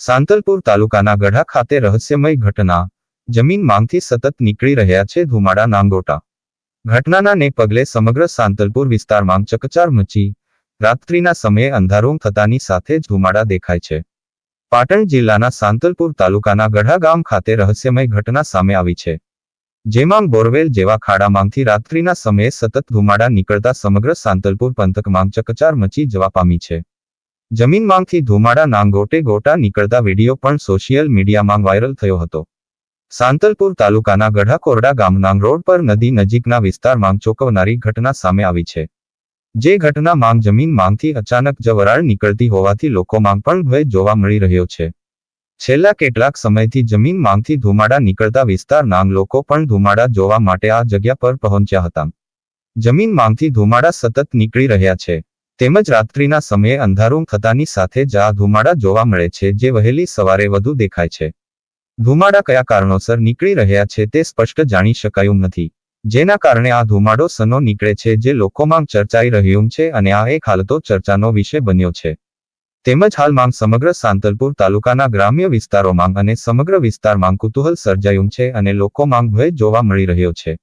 સાંતલપુર તાલુકાના ગઢા ખાતે રહસ્યમય ઘટના. જમીન માંગથી સતત નીકળી રહ્યા છે ધુમાડા નાંગોટા. ઘટનાના ને પગલે સમગ્ર સાંતલપુર વિસ્તારમાં ચકચાર મચી. રાત્રિના સમયે અંધારું થતાની સાથે જ ધુમાડા દેખાય છે. પાટણ જિલ્લાના સાંતલપુર તાલુકાના ગઢા ગામ ખાતે રહસ્યમય ઘટના સામે આવી છે. જેમાં બોરવેલ જેવા ખાડામાંથી રાત્રિના સમયે સતત ધુમાડા નીકળતા સમગ્ર સાંતલપુર પંથકમાં ચકચાર મચી જવા પામી છે. જમીનમાંથી ધુમાડા નાંગોટે ગોટા નીકળતા વીડિયો પણ સોશિયલ મીડિયામાં વાયરલ થયો હતો. સાંતલપુર તાલુકાના ગઢા કોરડા ગામના રોડ પર નદી નજીકના વિસ્તારમાં ચોંકાવનારી ઘટના સામે આવી છે. જે ઘટના માંગ જમીન માંગથી અચાનક જ વરાળ નીકળતી હોવાથી લોકોમાં પણ ભય જોવા મળી રહ્યો છે. છેલ્લા કેટલાક સમયથી જમીન માંગથી ધુમાડા નીકળતા વિસ્તારના લોકો પણ ધુમાડા જોવા માટે આ જગ્યા પર પહોંચ્યા હતા. જમીન માંગથી ધુમાડા સતત નીકળી રહ્યા છે. તેમજ રાત્રિના સમયે અંધારું થતાની સાથે જ આ ધુમાડા જોવા મળે છે, જે વહેલી સવારે વધુ દેખાય છે. ધુમાડા કયા કારણોસર નીકળી રહ્યા છે તે સ્પષ્ટ જાણી શકાયું નથી. જેના કારણે આ ધુમાડો સનો નીકળે છે જે લોકોમાં ચર્ચાઈ રહ્યું છે અને આ એક હાલતો ચર્ચાનો વિષય બન્યો છે. તેમજ હાલમાં સમગ્ર સાંતલપુર તાલુકાના ગ્રામ્ય વિસ્તારોમાં અને સમગ્ર વિસ્તારમાં કુતૂહલ સર્જાયું છે અને લોકોમાં ભય જોવા મળી રહ્યો છે.